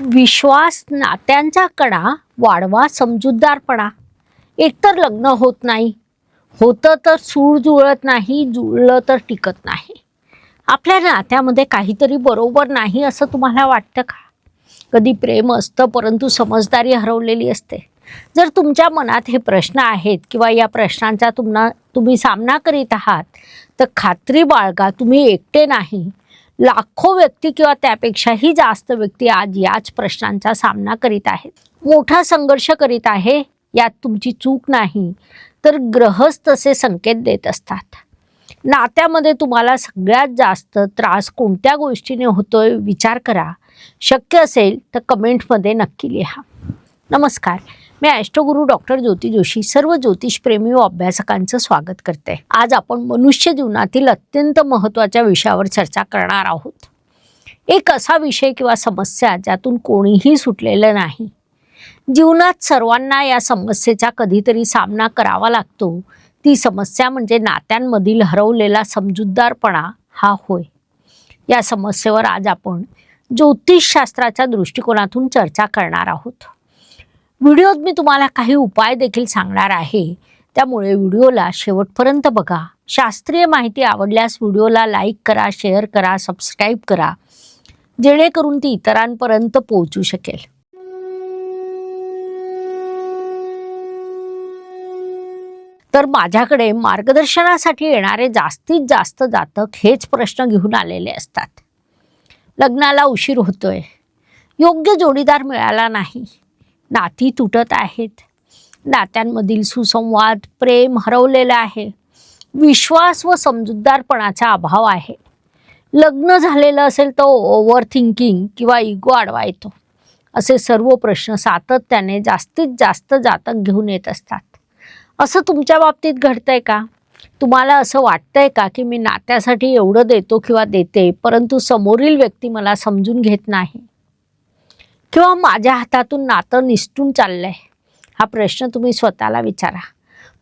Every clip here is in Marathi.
विश्वास नात्यांचा कणा वाढवा समजूतदारपणा. एकतर लग्न होत नाही. होतं तर सूळ जुळत नाही जुळलं तर टिकत नाही. आपल्या नात्यामध्ये काहीतरी बरोबर नाही असं तुम्हाला वाटतं का? कधी प्रेम असतं परंतु समजदारी हरवलेली असते. जर तुमच्या मनात हे प्रश्न आहेत किंवा या प्रश्नांचा तुम्हाला तुम्ही सामना करीत आहात तर खात्री बाळगा तुम्ही एकटे नाही. लाखो व्यक्ती किंवा त्यापेक्षाही जास्त व्यक्ती आज याच प्रश्नांचा सामना करीत आहेत. मोठा संघर्ष करीत आहे यात तुमची चूक नाही तर ग्रहच तसे संकेत देत असतात. नात्यामध्ये तुम्हाला सगळ्यात जास्त त्रास कोणत्या गोष्टीने होतोय विचार करा. शक्य असेल तर कमेंटमध्ये नक्की लिहा. नमस्कार. मी ॲस्ट्रोगुरू डॉक्टर ज्योती जोशी सर्व ज्योतिषप्रेमी व अभ्यासकांचं स्वागत करते. आज आपण मनुष्य जीवनातील अत्यंत महत्त्वाच्या विषयावर चर्चा करणार आहोत. एक असा विषय किंवा समस्या ज्यातून कोणीही सुटलेलं नाही. जीवनात सर्वांना या समस्येचा कधीतरी सामना करावा लागतो. ती समस्या म्हणजे नात्यांमधील हरवलेला समजूतदारपणा हा होय. या समस्येवर आज आपण ज्योतिषशास्त्राच्या दृष्टिकोनातून चर्चा करणार आहोत. व्हिडिओत मी तुम्हाला काही उपाय देखील सांगणार आहे. त्यामुळे व्हिडिओला शेवटपर्यंत बघा. शास्त्रीय माहिती आवडल्यास व्हिडिओला लाईक करा शेअर करा सबस्क्राईब करा. जेणेकरून ती इतरांपर्यंत पोहोचू शकेल. तर माझ्याकडे मार्गदर्शनासाठी येणारे जास्तीत जास्त जातक हेच प्रश्न घेऊन आलेले असतात. लग्नाला उशीर होतोय. योग्य जोडीदार मिळाला नाही. नाती तुटत आहेत. नात्यांमधील सुसंवाद प्रेम हरवलेलं आहे. विश्वास व समजूतदारपणाचा अभाव आहे. लग्न झालेलं असेल तर ओव्हर थिंकिंग किंवा इगो आडवा येतो. असे सर्व प्रश्न सातत्याने जास्तीत जास्त जातक घेऊन येत असतात. असं तुमच्या बाबतीत घडतंय का? तुम्हाला असं वाटतंय का की मी नात्यासाठी एवढं देतो किंवा देते परंतु समोरील व्यक्ती मला समजून घेत नाही? किंवा माझ्या हातातून नातं निसटून चाललं आहे हा प्रश्न तुम्ही स्वतःला विचारा.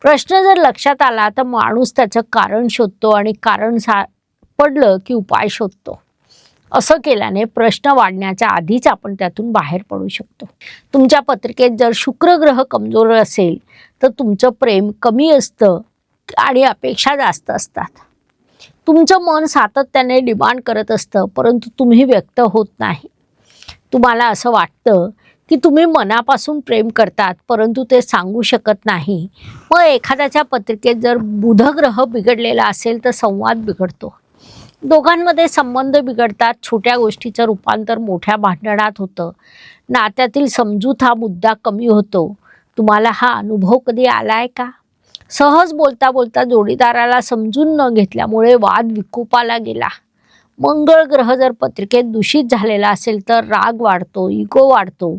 प्रश्न जर लक्षात आला तर माणूस त्याचं कारण शोधतो आणि कारण सा पडलं की उपाय शोधतो. असं केल्याने प्रश्न वाढण्याच्या आधीच आपण त्यातून बाहेर पडू शकतो. तुमच्या पत्रिकेत जर शुक्र ग्रह कमजोर असेल तर तुमचं प्रेम कमी असतं आणि अपेक्षा जास्त असतात. तुमचं मन सातत्याने डिमांड करत असतं परंतु तुम्ही व्यक्त होत नाही. तुम्हाला असं वाटतं की तुम्ही मनापासून प्रेम करतात परंतु ते सांगू शकत नाही. मग एखाद्याच्या पत्रिकेत जर बुधग्रह बिघडलेला असेल तर संवाद बिघडतो. दोघांमध्ये संबंध बिघडतात छोट्या गोष्टीचं रूपांतर मोठ्या भांडणात होतं. नात्यातील समजूत हा मुद्दा कमी होतो. तुम्हाला हा अनुभव कधी आला आहे का? सहज बोलता बोलता जोडीदाराला समजून न घेतल्यामुळे वाद विकोपाला गेला. मंगळ ग्रह जर पत्रिकेत दूषित झालेला असेल तर राग वाढतो इगो वाढतो.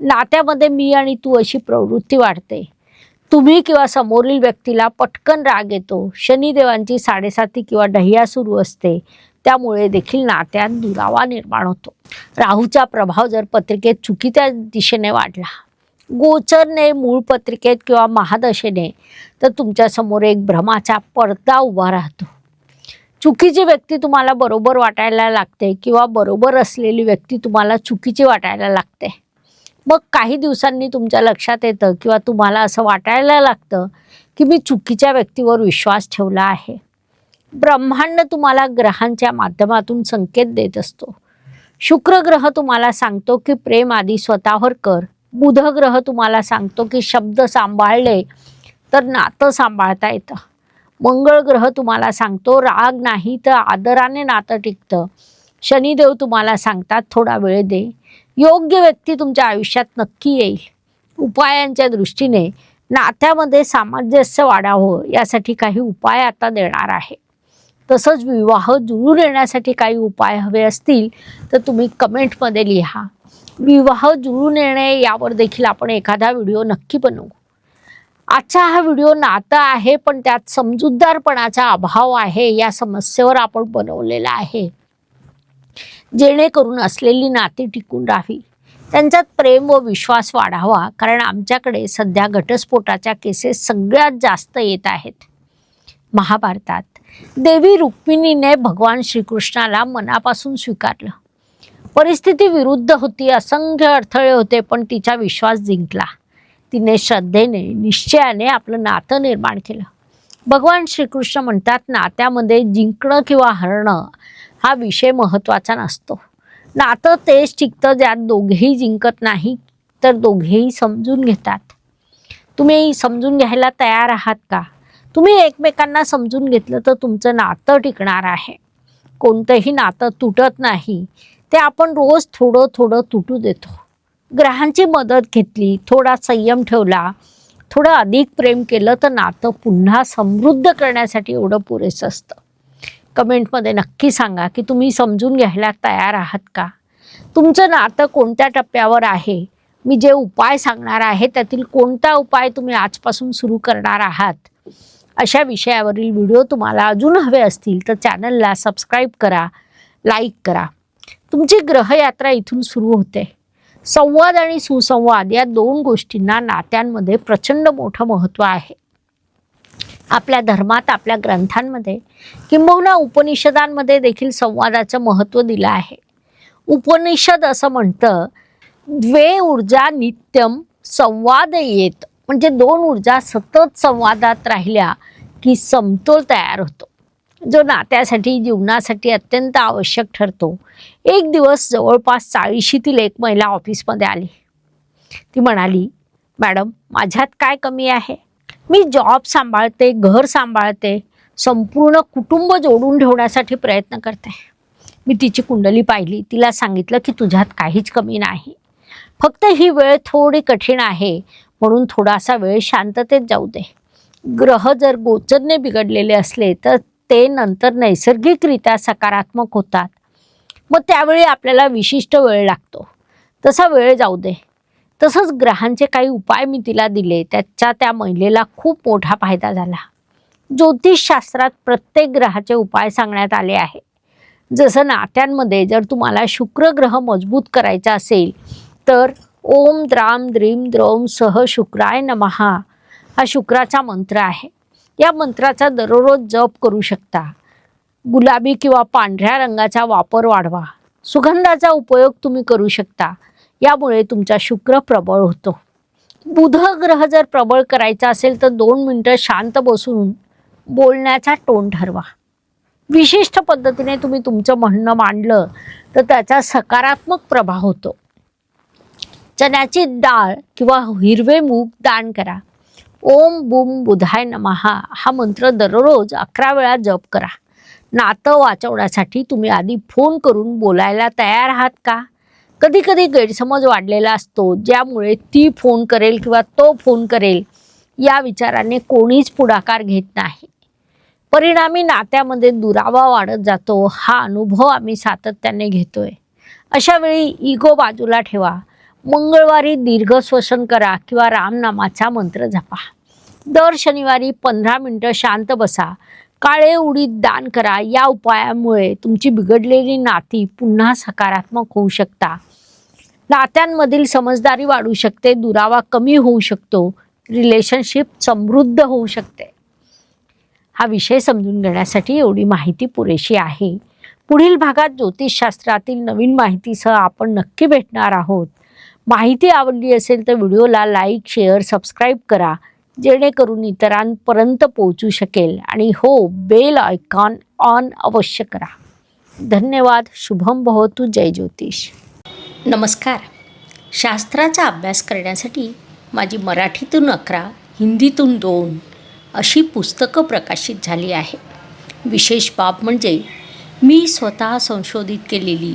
नात्यामध्ये मी आणि तू अशी प्रवृत्ती वाढते. तुम्ही किंवा समोरील व्यक्तीला पटकन राग येतो. शनिदेवांची साडेसाती किंवा डह्या सुरू असते. त्यामुळे देखील नात्यात दुरावा निर्माण होतो. राहूचा प्रभाव जर पत्रिकेत चुकीच्या दिशेने वाढला गोचरने मूळ पत्रिकेत किंवा महादशेने तर तुमच्यासमोर एक भ्रमाचा पडदा उभा राहतो. चुकीची व्यक्ती तुम्हाला बरोबर वाटायला लागते किंवा बरोबर असलेली व्यक्ती तुम्हाला चुकीची वाटायला लागते. मग काही दिवसांनी तुमच्या लक्षात येतं किंवा तुम्हाला असं वाटायला लागतं की मी चुकीच्या व्यक्तीवर विश्वास ठेवला आहे. ब्रह्मांड तुम्हाला ग्रहांच्या माध्यमातून संकेत देत असतो. शुक्र ग्रह तुम्हाला सांगतो की प्रेम आधी स्वतःवर कर. बुध ग्रह तुम्हाला सांगतो की शब्द सांभाळले तर नातं सांभाळता येतं. मंगळ ग्रह तुम्हाला सांगतो राग नाही तर आदराने नातं टिकतं. शनिदेव तुम्हाला सांगतात थोडा वेळ दे. योग्य व्यक्ती तुमच्या आयुष्यात नक्की येईल. उपायांच्या दृष्टीने नात्यामध्ये सामंजस्य वाढावं यासाठी काही उपाय आता देणार आहे. तसंच विवाह जुळून येण्यासाठी काही उपाय हवे असतील तर तुम्ही कमेंटमध्ये लिहा. विवाह जुळून येणे यावर देखील आपण एखादा व्हिडिओ नक्की बनवू. आजचा हा व्हिडिओ नातं आहे पण त्यात समजूतदारपणाचा अभाव आहे या समस्येवर आपण बनवलेला आहे. जेणेकरून असलेली नाती टिकून राहावी. त्यांच्यात प्रेम व विश्वास वाढावा कारण आमच्याकडे सध्या घटस्फोटाच्या केसेस सगळ्यात जास्त येत आहेत. महाभारतात देवी रुक्मिणीने भगवान श्रीकृष्णाला मनापासून स्वीकारलं. परिस्थिती विरुद्ध होती असंख्य अडथळे होते पण तिचा विश्वास जिंकला. तिने श्रद्धेने निश्चयाने आपलं नातं निर्माण केलं. भगवान श्रीकृष्ण म्हणतात नात्यामध्ये जिंकणं किंवा हरणं हा विषय महत्त्वाचा नसतो. नातं तेच टिकतं ज्यात दोघेही जिंकत नाही तर दोघेही समजून घेतात. तुम्ही समजून घ्यायला तयार आहात का? तुम्ही एकमेकांना समजून घेतलं तर तुमचं नातं टिकणार आहे. कोणतंही नातं तुटत नाही. ते आपण रोज थोडं थोडं तुटू देतो. ग्रहांची मदत घेतली थोडा संयम ठेवला थोडं अधिक प्रेम केलं तर नातं पुन्हा समृद्ध करण्यासाठी एवढं पुरेसं असतं. कमेंटमध्ये नक्की सांगा की तुम्ही समजून घ्यायला तयार आहात का? तुमचं नातं कोणत्या टप्प्यावर आहे? मी जे उपाय सांगणार आहे त्यातील कोणता उपाय तुम्ही आजपासून सुरू करणार आहात? अशा विषयावरील व्हिडिओ तुम्हाला अजून हवे असतील तर चॅनलला सबस्क्राईब करा लाईक करा. तुमची ग्रहयात्रा इथून सुरू होते. संवाद आणि सुसंवाद या दोन गोष्टींना नात्यांमध्ये प्रचंड मोठं महत्त्व आहे. आपल्या धर्मात आपल्या ग्रंथांमध्ये किंबहुना उपनिषदांमध्ये देखील संवादाचं महत्त्व दिलं आहे. उपनिषद असं म्हणतं द्वे ऊर्जा नित्यम संवाद येत. म्हणजे दोन ऊर्जा सतत संवादात राहिल्या की समतोल तयार होतो. जो नात्यासाठी जीवनासाठी अत्यंत आवश्यक ठरतो. एक दिवस जवळपास चाळीशीतील एक महिला ऑफिसमध्ये आली. ती म्हणाली मॅडम माझ्यात काय कमी आहे? मी जॉब सांभाळते घर सांभाळते संपूर्ण कुटुंब जोडून ठेवण्यासाठी प्रयत्न करते. मी तिची कुंडली पाहिली. तिला सांगितलं की तुझ्यात काहीच कमी नाही. फक्त ही वेळ थोडी कठीण आहे म्हणून थोडासा वेळ शांततेत जाऊ दे. ग्रह जर गोचरने बिघडलेले असले तर ते नंतर नैसर्गिकरित्या सकारात्मक होतात. मग त्यावेळी आपल्याला विशिष्ट वेळ लागतो. तसा वेळ जाऊ दे. तसंच ग्रहांचे काही उपाय मी तिला दिले. त्याचा त्या महिलेला खूप मोठा फायदा झाला. ज्योतिषशास्त्रात प्रत्येक ग्रहाचे उपाय सांगण्यात आले आहे. जसं नात्यांमध्ये जर तुम्हाला शुक्र ग्रह मजबूत करायचा असेल तर ओम द्राम द्रीम द्रोम सह शुक्राय नमहा हा शुक्राचा मंत्र आहे. या मंत्राचा दररोज जप करू शकता. गुलाबी किंवा पांढऱ्या रंगाचा वापर वाढवा. सुगंधाचा उपयोग तुम्ही करू शकता. यामुळे तुमचा शुक्र प्रबळ होतो. बुध ग्रह जर प्रबळ करायचा असेल तर दोन मिनटं शांत बसून बोलण्याचा टोन ठरवा. विशिष्ट पद्धतीने तुम्ही तुमचं म्हणणं मांडलं तर त्याचा सकारात्मक प्रभाव होतो. चण्याची डाळ किंवा हिरवे मूग दान करा. ओम बुम बुधाय नमहा. हा मंत्र दररोज अकरा वेळा जप करा. नातं वाचवण्यासाठी तुम्ही आधी फोन करून बोलायला तयार आहात का? कधी कधी गैरसमज वाढलेला असतो ज्यामुळे ती फोन करेल किंवा तो फोन करेल या विचाराने कोणीच पुढाकार घेत नाही. परिणामी नात्यामध्ये दुरावा वाढत जातो. हा अनुभव आम्ही सातत्याने घेतोय. अशा वेळी इगो बाजूला ठेवा. मंगळवारी दीर्घ श्वसन करा किंवा रामनामाचा मंत्र जपा. दर शनिवारी पंधरा मिनटं शांत बसा. काळे उडीद दान करा. या उपायामुळे तुमची बिघडलेली नाती पुन्हा सकारात्मक होऊ शकता. नात्यांमधील समजदारी वाढू शकते. दुरावा कमी होऊ शकतो. रिलेशनशिप समृद्ध होऊ शकते. हा विषय समजून घेण्यासाठी एवढी माहिती पुरेशी आहे. पुढील भागात ज्योतिषशास्त्रातील नवीन माहितीसह आपण नक्की भेटणार आहोत. माहिती आवडली असेल तर व्हिडिओला लाईक शेअर सबस्क्राईब करा जेणेकरून इतरांपर्यंत पोहोचू शकेल. आणि हो बेल आयकॉन ऑन अवश्य करा. धन्यवाद शुभम भवतु जय ज्योतिष. नमस्कार. शास्त्राचा अभ्यास करण्यासाठी माझी मराठीतून अकरा हिंदीतून दोन अशी पुस्तकं प्रकाशित झाली आहे विशेष बाब म्हणजे मी स्वतः संशोधित केलेली